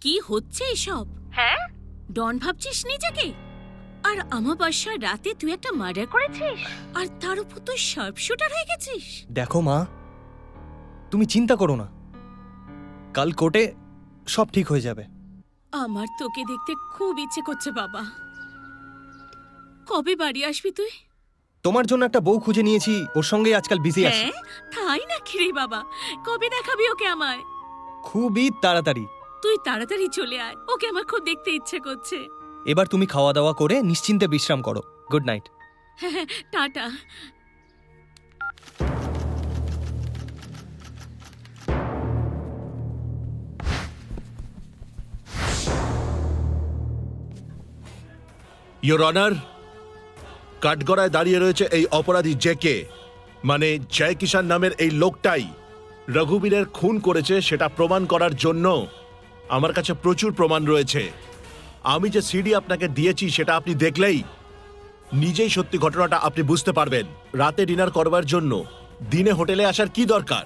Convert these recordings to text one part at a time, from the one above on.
কি হচ্ছে এসব? হ্যাঁ? ডন ভাবছিস নিজেকে? আর আমার বাসায় রাতে তুই একটা মার্ডার করেছিস? আর তার উপর তুই শার্প শুটার হয়ে গেছিস? দেখো মা তুমি চিন্তা করো না। কাল কোর্টে সব ঠিক হয়ে যাবে। আমার তোকে দেখতে খুব ইচ্ছে করছে বাবা। কবে বাড়ি আসবি তুই? তোমার জন্য একটা বউ খুঁজে নিয়েছি ওর সঙ্গে আজকাল বিজি আছি। হ্যাঁ? তাই না রে বাবা? কবে দেখাবি ওকে আমায়? খুবই তাড়াতাড়ি। তুই তাড়াতাড়ি চলে আয়। ওকে আমার খুব দেখতে ইচ্ছে করছে। এবার তুমি খাওয়া দাওয়া করে নিশ্চিন্তে বিশ্রাম করো। গুড নাইট হ্যাঁ টাটা। ইয়োর অনার কাঠগড়ায় দাঁড়িয়ে রয়েছে এই অপরাধী জেকে মানে জয় কিষান নামের এই লোকটাই রঘুবীরের খুন করেছে সেটা প্রমাণ করার জন্য আমার কাছে প্রচুর প্রমাণ রয়েছে। আমি যে সিডি আপনাকে দিয়েছি সেটা আপনি দেখলেই নিজেই সত্যি ঘটনাটা আপনি বুঝতে পারবেন। রাতে ডিনার করবার জন্য দিনে হোটেলে আসার কি দরকার?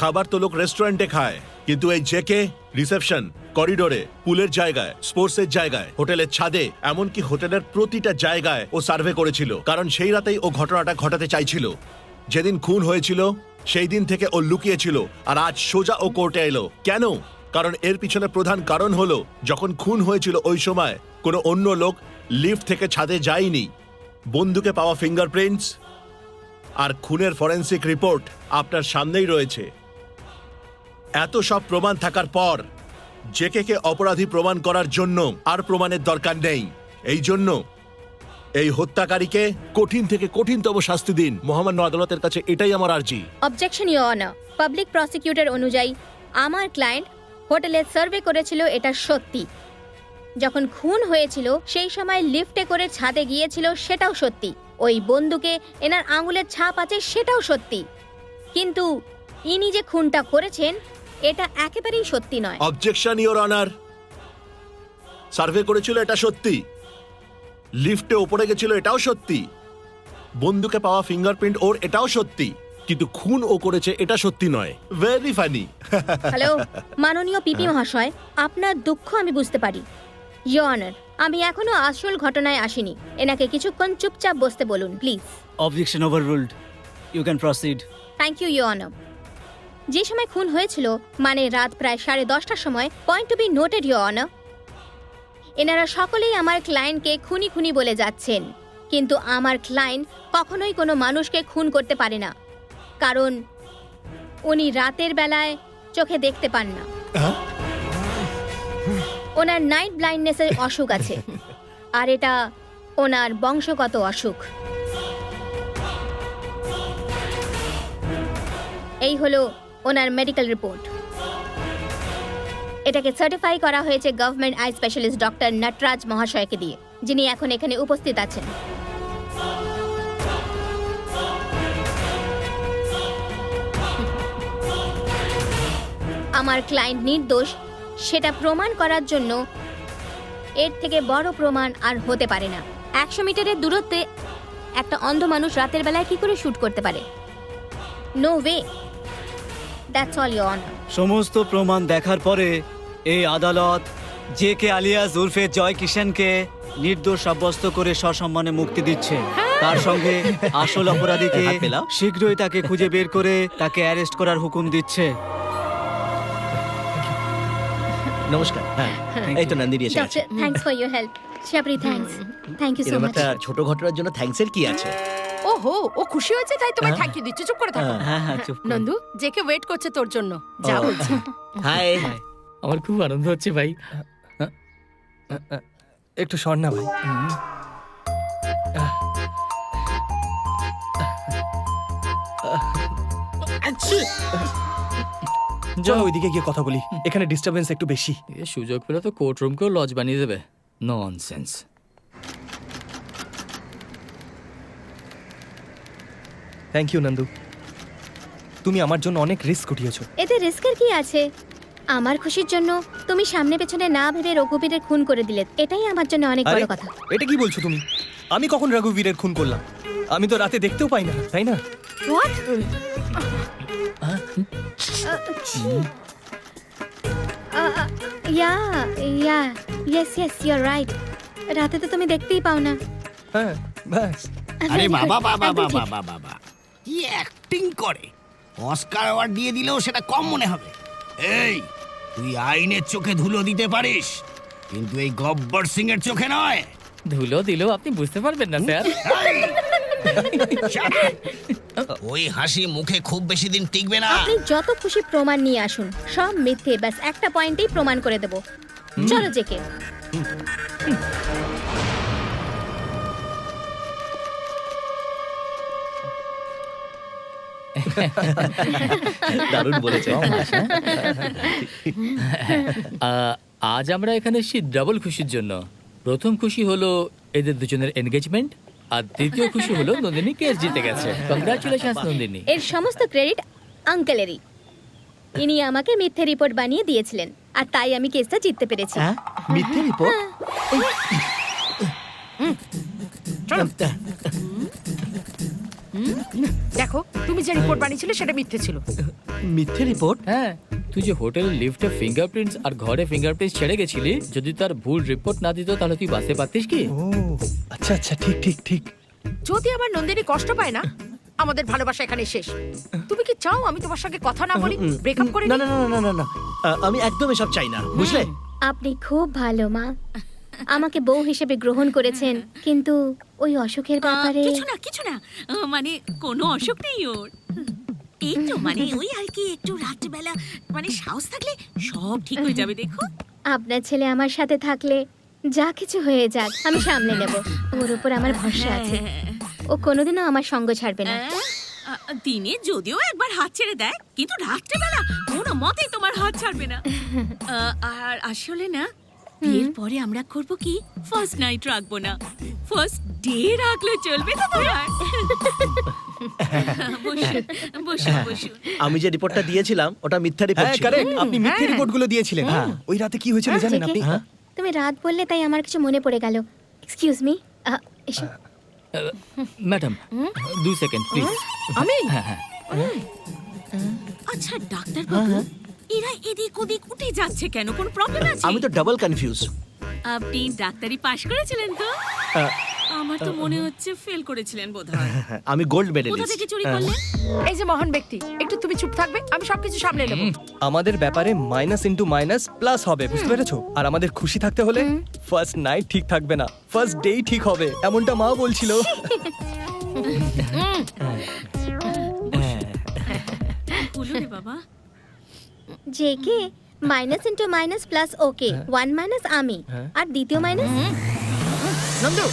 খাবার তো লোক রেস্টুরেন্টে খায়, কিন্তু এই জেকে রিসেপশন, করিডোরে, পুলের জায়গায়, স্পোর্টসের জায়গায়, হোটেলের ছাদে, এমনকি হোটেলের প্রতিটা জায়গায় ও সার্ভে করেছিল, কারণ সেই রাতেই ও ঘটনাটা ঘটাতে চাইছিল। যেদিন খুন হয়েছিল, সেই দিন থেকে ও লুকিয়েছিল, আর আজ সোজা ও কোর্টে এলো। কেন? কারণ এর পিছনে প্রধান কারণ হলো, যখন খুন হয়েছিল ওই সময়, কোনো অন্য লোক লিফট থেকে ছাদে যায়নি। বন্দুকে পাওয়া ফিঙ্গারপ্রিন্টস আর খুনের ফরেন্সিক রিপোর্ট আপনার সামনেই রয়েছে। এত সব প্রমাণ থাকার পর জেকে কে অপরাধী প্রমাণ করার জন্য আর প্রমাণের দরকার নেই। এই জন্য এই হত্যাকারীকে কঠিন থেকে কঠিনতম শাস্তি দিন। মহামান্য আদালতের কাছে এটাই আমার আর্জি। Objection you honour public prosecutor অনুযায়ী, আমার ক্লায়েন্ট হোটেলে সার্ভে করেছিল, এটা সত্যি। যখন খুন হয়েছিল, সেই সময় লিফটে করে ছাদে গিয়েছিল, সেটাও সত্যি। ওই বন্দুকে এনার আঙুলের ছাপ আছে, সেটাও সত্যি। কিন্তু ইনি যে খুনটা করেছেন, এটা একেবারেই সত্যি নয়। অবজেকশন ইওর অনার সার্ভে করেছিল, এটা সত্যি। লিফটে ওপরে গেছিল, এটাও সত্যি। বন্দুকে পাওয়া ফিঙ্গারপ্রিন্ট ওর, এটাও সত্যি। কিন্তু খুন ও করেছে এটা সত্যি নয়। ভেরি ফানি হ্যালো মাননীয় পিপি মহাশয় আপনার দুঃখ আমি বুঝতে পারি। ইউ অনার আমি এখনও আসল ঘটনায় আসিনি। এনাকে কিছুক্ষণ চুপচাপ বসতে বলুন please Objection overruled. You can proceed thank you you honour যে সময় খুন হয়েছিল মানে রাত প্রায় সাড়ে দশটার সময় point to be noted you honour এনারা সকলেই আমার ক্লায়েন্টকে খুনি খুনি বলে যাচ্ছেন। কিন্তু আমার ক্লায়েন্ট কখনোই কোনো মানুষকে খুন করতে পারে না। কারণ উনি রাতের বেলায় চোখে দেখতে পান না। ওনার নাইট ব্লাইন্ডনেসের অসুখ আছে। আর এটা ওনার বংশগত অসুখ। এই হলো ওনার মেডিকেল রিপোর্ট এটাকে সার্টিফাই করা হয়েছে government eye specialist doctor Nataraj মহাশয়কে দিয়ে যিনি এখন এখানে উপস্থিত আছেন। আমার ক্লায়েন্ট নির্দোষ সেটা প্রমাণ করার জন্য এর থেকে বড় প্রমাণ আর হতে পারে না। একশো মিটারের দূরত্বে একটা অন্ধ মানুষ রাতের বেলায় কি করে শুট করতে পারে? No way that's all honour সমস্ত প্রমাণ দেখার পরে এই আদালত জে কে আলিয়াস উর্ফে জয় কিষানকে নির্দোষ সাব্যস্ত করে সসম্মানে মুক্তি দিচ্ছে। তার সঙ্গে আসল অপরাধীকে শীঘ্রই তাকে খুঁজে বের করে তাকে অ্যারেস্ট করার হুকুম দিচ্ছে। নমস্কার। হ্যাঁ এই তো নন্দিনী এসে গেছে। Doctor thanks for your help Shabri thanks thank you so এরকম মাচ একটা ছোট ঘটনার জন্য থ্যাঙ্কসের কি আছে? ওহো ও খুশি হয়েছে তাই তোমায় থ্যাংক ইউ দিচ্ছে। চুপ করে থাকো। হ্যাঁ হ্যাঁ চুপ। নন্দু জেকে ওয়েট করছে তোর জন্য। যা। বলছি। হাই আমার খুব আনন্দ হচ্ছে ভাই। একটু সর না ভাই। চলো ওইদিকে গিয়ে কথা বলি। এখানে ডিস্টারবেন্স একটু বেশি। এ সুযোগ পেলে তো কোর্ট রুমকেও লজ বানিয়ে দেবে। ননসেন্স থ্যাংক ইউ নন্দু তুমি আমার জন্য অনেক রিস্ক উঠিয়েছো। এতে রিস্কের কি আছে? আমার খুশির জন্য তুমি সামনে পেছনে না ভেবে রঘুবীরের খুন করে দিলে। এটাই আমার জন্য অনেক বড় কথা। এটা কি বলছো তুমি? আমি কখন রঘুবীরের খুন করলাম? আমি তো রাতে দেখতেও পাই না তাই না? What yeah yeah yes yes you right রাতে তো তুমি দেখতেই পাও না হ্যাঁ ব্যাস আরে Very বাবা বাবা বাবা বাবা কি অ্যাক্টিং করে অস্কার অ্যাওয়ার্ড দিয়ে দিলেও সেটা কম মনে হবে এই তুই আইনের চোখে ধুলো দিতে পারিস কিন্তু এই গব্বর সিং এর চোখে নয় ধুলো দিলেও আপনি বুঝতে পারবেন না স্যার! ওই হাসি মুখে খুব বেশি দিন টিকবে না। আপনি যত খুশি প্রমাণ নিয়ে আসুন সব মিথ্যে ব্যাস একটা পয়েন্টেই প্রমাণ করে দেব। চলো জেকে দারুণ বলেছে। আহ, আজ আমরা এখানে এসেছি ডাবল খুশির জন্য। প্রথম খুশি হলো এদের দুজনের এনগেজমেন্ট আর দ্বিতীয় খুশি হলো নন্দিনী কেস জিতে গেছে। কংগ্রাচুলেশন নন্দিনী। এর সমস্ত ক্রেডিট আঙ্কেলেরই। ইনি আমাকে মিথ্যে রিপোর্ট বানিয়ে দিয়েছিলেন আর তাই আমি কেসটা জিততে পেরেছি। হ্যাঁ? মিথ্যে রিপোর্ট? দেখো তুমি যে রিপোর্ট বানিয়েছিলে সেটা মিথ্যে ছিল। মিথ্যে রিপোর্ট? হ্যাঁ। তুই যে হোটেল লিফটে ফিঙ্গারপ্রিন্টস আর ঘরে ফিঙ্গারপ্রিন্টস ছেড়ে গেছিলি যদি তার ভুল রিপোর্ট না দিত তাহলে তুই বাসে পারতিস কি? ও আচ্ছা আচ্ছা ঠিক ঠিক ঠিক। যদি আমার নন্দিনী কষ্ট পায় না আমাদের ভালোবাসা এখানে শেষ। তুমি কি চাও আমি তোমার সঙ্গে কথা না বলি? ব্রেকআপ করে না না না না না না। আ- আমি একদম এসব চাই না বুঝলে? আপনি খুব ভালো মা। আমাকে বউ হিসেবে গ্রহণ করেছেন কিন্তু ওই অসুখের আহ, ব্যাপারে কিছু না কিছু না। আহ, মানে কোনো অসুখ নেই ওর। একটু মানে ওই আর কি একটু রাত্রিবেলা মানে সাহস থাকলে সব ঠিক হয়ে যাবে দেখো আপনার ছেলে আমার সাথে থাকলে যা কিছু হয়ে যাক আমি সামলে নেব। ওর উপর আমার ভরসা আছে। ও কোনোদিনও আমার সঙ্গ ছাড়বে না। দিনে যদিও একবার হাত ছেড়ে দেয় কিন্তু রাত্রেবেলা কোনো মতেই তোমার হাত ছাড়বে না। আর আসলে না বিয়ের পরে আমরা করব কি? ফার্স্ট নাইট রাখব না। ফার্স্ট ডে রাখলে চলবে তো তোমার। বসুন বসুন বসুন। আমি যে রিপোর্টটা দিয়েছিলাম ওটা মিথ্যা রিপোর্ট হ্যাঁ ছিল। কারেক্ট আপনি মিথ্যে রিপোর্টগুলো দিয়েছিলেন। ওই রাতে কি হয়েছিল জানেন আপনি? তুমি রাত বললে তাই আমার কিছু মনে পড়ে গেল। এক্সকিউজ মি এসো। ম্যাডাম দু সেকেন্ড প্লিজ আমি? হ্যাঁ হ্যাঁ। আচ্ছা ডাক্তার বাবু এরা এদিক ওদিক উঠে যাচ্ছে কেন? কোন প্রবলেম আছে? আমি তো ডাবল কনফিউজ আপনি ডাক্তারি পাশ করেছিলেন তো? আমার তো মনে হচ্ছে ফেল করেছিলেন বোধহয়। আমি গোল্ড কোথা মেডেলিস্ট থেকে চুরি করলেন? এই যে মহান ব্যক্তি একটু তুমি চুপ থাকবে আমি সবকিছু সামলে নেব। আমাদের ব্যাপারে মাইনাস ইনটু মাইনাস প্লাস হবে বুঝতে পেরেছ? আর আমাদের খুশি থাকতে হলে ফার্স্ট নাইট ঠিক থাকবে না ফার্স্ট ডেই ঠিক হবে এমনটা মা বলছিল। রে বাবা। JK minus into minus plus okay one minus আমি আর দ্বিতীয় মাইনাস নন্দু!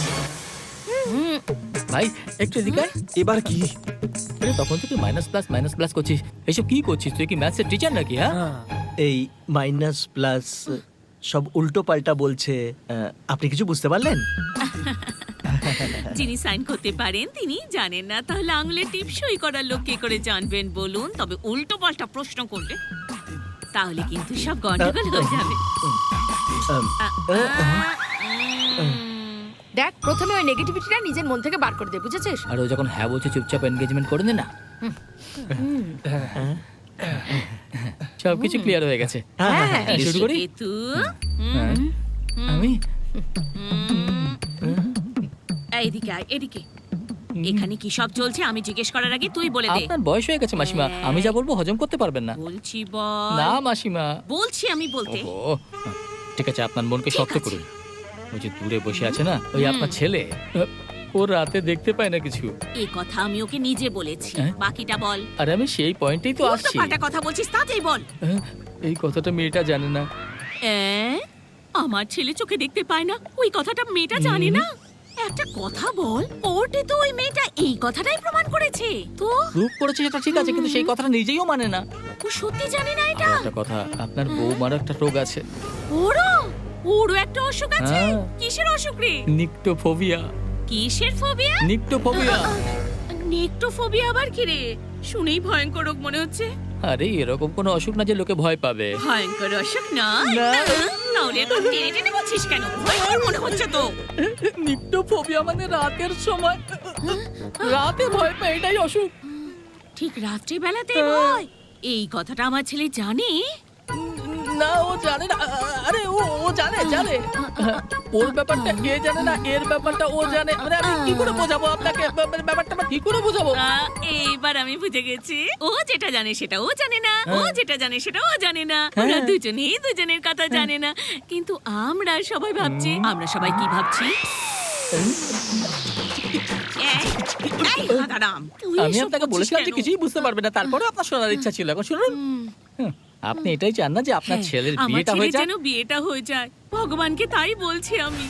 ভাই একটু এদিকে আয়। এবার কি? আরে তখন থেকে মাইনাস প্লাস মাইনাস প্লাস করছিস। এসব কি করছিস? তুই কি ম্যাথসের টিচার নাকি হ্যাঁ? এই মাইনাস প্লাস সব উল্টো পাল্টা বলছে আহ, আপনি কিছু বুঝতে পারলেন? যিনি সাইন করতে পারেন তিনি জানেন না। তাহলে আঙুলের টিপ সই করার লোক কে করে জানবেন বলুন? তবে উল্টো পাল্টা প্রশ্ন করলে তাহলে কিন্তু সব গন্ডগোল হয়ে যাবে। আম, দেখ প্রথমে ওই নেগেটিভিটিটা নিজের মন থেকে বার করে দে বুঝেছিস? আর ও যখন হ্যাঁ বলছে চুপচাপ এনগেজমেন্ট করে নে না। সব কিছু ক্লিয়ার হয়ে গেছে। হ্যাঁ শুরু করি কেতু হ্যাঁ। আমি? এই, এদিকে আয় এদিকে। এখানে কি সব চলছে? আমি জিজ্ঞেস করার আগে তুই বলে দে। আপনার বয়স হয়ে গেছে মাসিমা। আমি যা বলব হজম করতে পারবেন না। বলছি বল। না মাসিমা। বলছি আমি বলতে। ঠিক আছে আপনার মনকে শক্ত করুন। ওই যে দূরে বসে আছে না ওই আপনার ছেলে ও রাতে দেখতে পায় না কিছু। এই কথা আমি ওকে নিজে বলেছি। হ্যাঁ? বাকিটা বল। আর আমি সেই পয়েন্টেই তো আসছি। কথা বলছিস তাতেই বল। হ্যাঁ, এই কথাটা মেয়েটা জানে না। এ? আমার ছেলে চোখে দেখতে পায় না। ওই কথাটা মেয়েটা জানে না। একটা কথা বল। কোর্টে তো ওই মেয়েটা এই কথাটাই প্রমাণ করেছে। তো? প্রুভ করেছে সেটা ঠিক আছে কিন্তু সেই কথাটা নিজেও মানে না। ও সত্যি জানে না এটা? একটা কথা আপনার বৌমার একটা রোগ আছে। ওরও? ওরও একটা অসুখ আছে? হ্যাঁ। কিসের অসুখ রে? নিকটোফোবিয়া। কিসের ফোবিয়া? নিকটোফোবিয়া। নেক্টোফোবিয়া আবার কি রে? শুনেই ভয়ঙ্কর রোগ মনে হচ্ছে। আরে এরকম কোনো অসুখ না যে লোকে ভয় পাবে। ভয়ঙ্কর অসুখ নয় তাহলে তো টেনে টেনে বলছিস কেন? মনে হচ্ছে তো। মানে রাতের সময়। রাতে ভয় পায় এটাই অসুখ। ঠিক রাত্রি বেলাতে ভয়। এই কথাটা আমার ছেলে জানে? না ও জানে না। আরে জানে জানে। ওর ব্যাপারটা এ জানে না এর ব্যাপারটা ও জানে। মানে আমি কি করে বোঝাবো আপনাকে? ব্যাপারটা কি করে বোঝাবো। আহ, এইবার আমি বুঝে গেছি। ও যেটা জানে সেটা ও জানে না। ও যেটা জানে সেটা ও জানে না। ওরা দুজনেই দুজনের কথা জানে না। কিন্তু আমরা সবাই ভাবছি আমরা সবাই কি ভাবছি? এই, এই হাঁদারাম, তুই আমি এসব আপনাকে করছিস বলেছিলাম যে কেন? কিছুই বুঝতে পারবে না তারপরে আপনার শোনার ইচ্ছা ছিল। এখন শুনুন। হুম, আপনি এটাই চান না যে আপনার হ্যাঁ, ছেলের আমার বিয়েটা হয়ে যাক? যেন বিয়েটা হয়ে যায়। ভগবানকে তাই বলছি আমি।